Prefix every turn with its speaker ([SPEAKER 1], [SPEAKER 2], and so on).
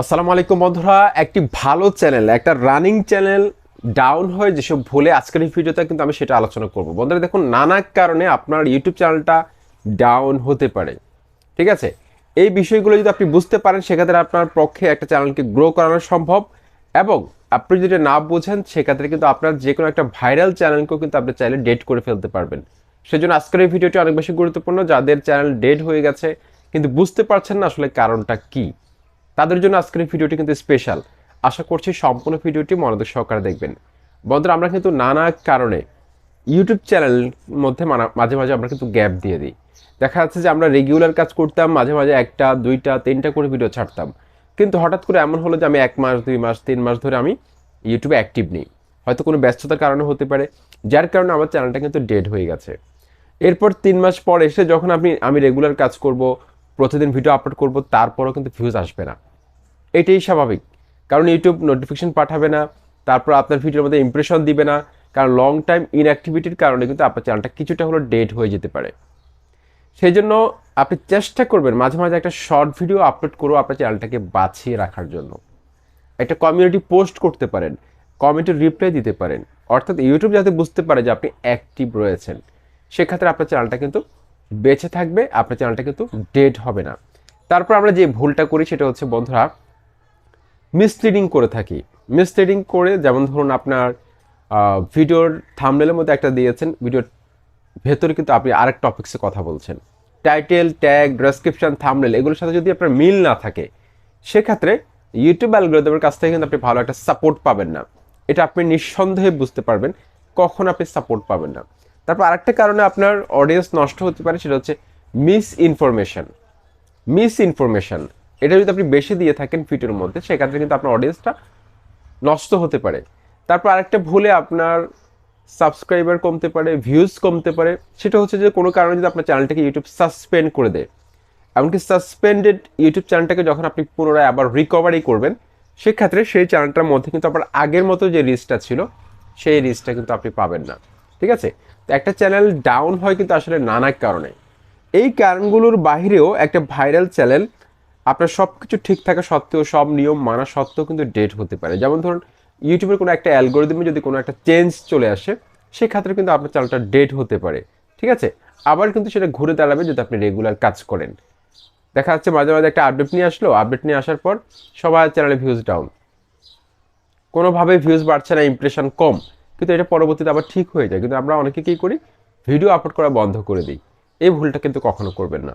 [SPEAKER 1] আসসালামু আলাইকুম বন্ধুরা, একটি ভালো চ্যানেল, একটা রানিং চ্যানেল ডাউন হয়ে যেসব ভুলে আজকের এই ভিডিওতে কিন্তু আমি সেটা আলোচনা করব। বন্ধুরা, দেখুন, নানা কারণে আপনার ইউটিউব চ্যানেলটা ডাউন হতে পারে, ঠিক আছে? এই বিষয়গুলো যদি আপনি বুঝতে পারেন, সেক্ষেত্রে আপনার পক্ষে একটা চ্যানেলকে গ্রো করানো সম্ভব এবং আপনি যদি না বোঝেন, সেক্ষেত্রে কিন্তু আপনার যে কোনো একটা ভাইরাল চ্যানেলকেও কিন্তু আপনি চাইলে ডেট করে ফেলতে পারবেন। সেজন্য আজকের এই ভিডিওটি অনেক বেশি গুরুত্বপূর্ণ। যাদের চ্যানেল ডেড হয়ে গেছে কিন্তু বুঝতে পারছেন না আসলে কারণটা কী তাদের জন্য আজকের ভিডিওটি কিন্তু স্পেশাল আশা করছি সম্পূর্ণ ভিডিওটি মনোযোগ সহকারে দেখবেন। বন্ধুরা, আমরা কিন্তু নানা কারণে ইউটিউব চ্যানেল মধ্যে মাঝে মাঝে আমরা কিন্তু গ্যাপ দিয়ে দিই। দেখা যাচ্ছে যে আমরা রেগুলার কাজ করতাম, মাঝে মাঝে একটা, দুইটা, তিনটা করে ভিডিও ছাড়তাম। কিন্তু হঠাৎ করে এমন হলো যে আমি এক মাস, দুই মাস, তিন মাস ধরে আমি ইউটিউবে অ্যাক্টিভ নেই। হয়তো কোনো ব্যস্ততার কারণে হতে পারে, যার কারণে আমার চ্যানেলটা কিন্তু ডেড হয়ে গেছে। এরপর তিন মাস পর এসে যখন আপনি আমি রেগুলার কাজ করব প্রতিদিন ভিডিও আপলোড করব, তারপরও কিন্তু ভিউজ আসবে না। এটাই স্বাভাবিক। কারণ ইউটিউব নোটিফিকেশন পাঠাবে না, তারপর আপনার ভিডিওর মধ্যে ইমপ্রেশন দিবে না, কারণ লং টাইম ইনঅ্যাক্টিভিটির কারণে কিন্তু আপনার চ্যানেলটা কিছুটা হলো ডেড হয়ে যেতে পারে। সেই জন্য আপনি চেষ্টা করবেন মাঝে মাঝে একটা শর্ট ভিডিও আপলোড করেও আপনার চ্যানেলটাকে বাঁচিয়ে রাখার জন্য। একটা কমিউনিটি পোস্ট করতে পারেন কমেন্টে রিপ্লাই দিতে পারেন। অর্থাৎ ইউটিউব যাতে বুঝতে পারে যে আপনি অ্যাক্টিভ রয়েছেন, সেক্ষেত্রে আপনার চ্যানেলটা কিন্তু বেঁচে থাকবে, আপনার চ্যানেলটা কিন্তু ডেড হবে না। তারপর আমরা যে ভুলটা করি সেটা হচ্ছে, বন্ধুরা মিসলিডিং করে থাকি। মিসলিডিং করে, যেমন ধরুন আপনার ভিডিওর থামনেলের মধ্যে একটা দিয়েছেন, ভিডিওর ভেতরে কিন্তু আপনি আরেক টপিক্সে কথা বলছেন। টাইটেল ট্যাগ ডেসক্রিপশন থামনেল এগুলোর সাথে যদি আপনার মিল না থাকে, সেক্ষেত্রে ইউটিউব অ্যালগোরিদমের কাছ থেকে কিন্তু আপনি ভালো একটা সাপোর্ট পাবেন না। এটা আপনি নিঃসন্দেহে বুঝতে পারবেন, কখন আপনি সাপোর্ট পাবেন না। তারপর আরেকটা কারণে আপনার অডিয়েন্স নষ্ট হতে পারে সেটা হচ্ছে মিস ইনফরমেশন মিস ইনফরমেশন এটা যদি আপনি বেশি দিয়ে থাকেন ফিটের মধ্যে, সেক্ষেত্রে কিন্তু আপনার অডিয়েন্সটা নষ্ট হতে পারে। তারপর আরেকটা ভুলে আপনার সাবস্ক্রাইবার কমতে পারে ভিউজ কমতে পারে, সেটা হচ্ছে যে কোনো কারণে যদি আপনার চ্যানেলটাকে ইউটিউব সাসপেন্ড করে দেয়। এমনকি সাসপেন্ডেড ইউটিউব চ্যানেলটাকে যখন আপনি পুনরায় আবার রিকভারি করবেন, সেক্ষেত্রে সেই চ্যানেলটার মধ্যে কিন্তু আবার আগের মতো যে রিচটা ছিল, সেই রিচটা কিন্তু আপনি পাবেন না। ঠিক আছে? একটা চ্যানেল ডাউন হয় কিন্তু আসলে নানা কারণে। এই কারণগুলোর বাইরেও একটা ভাইরাল চ্যানেল আপনার সব কিছু ঠিক থাকা সত্ত্বেও, সব নিয়ম মানা সত্ত্বেও কিন্তু ডেট হতে পারে। যেমন ধরুন ইউটিউবের কোনো একটা অ্যালগোরিদমে যদি কোনো একটা চেঞ্জ চলে আসে, সেক্ষেত্রে কিন্তু আপনার চ্যানেলটা ডেট হতে পারে। ঠিক আছে? আবার কিন্তু সেটা ঘুরে দাঁড়াবে যদি আপনি রেগুলার কাজ করেন। দেখা যাচ্ছে মাঝে মাঝে একটা আপডেট নিয়ে আসলো। আপডেট নিয়ে আসার পর সবার চ্যানেলে ভিউজ ডাউন কোনোভাবে ভিউজ বাড়ছে না ইমপ্রেশন কম। কিন্তু এটা পরবর্তীতে আবার ঠিক হয়ে যায়। কিন্তু আমরা অনেকে কী করি ভিডিও আপলোড করা বন্ধ করে দিই। এই ভুলটা কিন্তু কখনো করবেন না।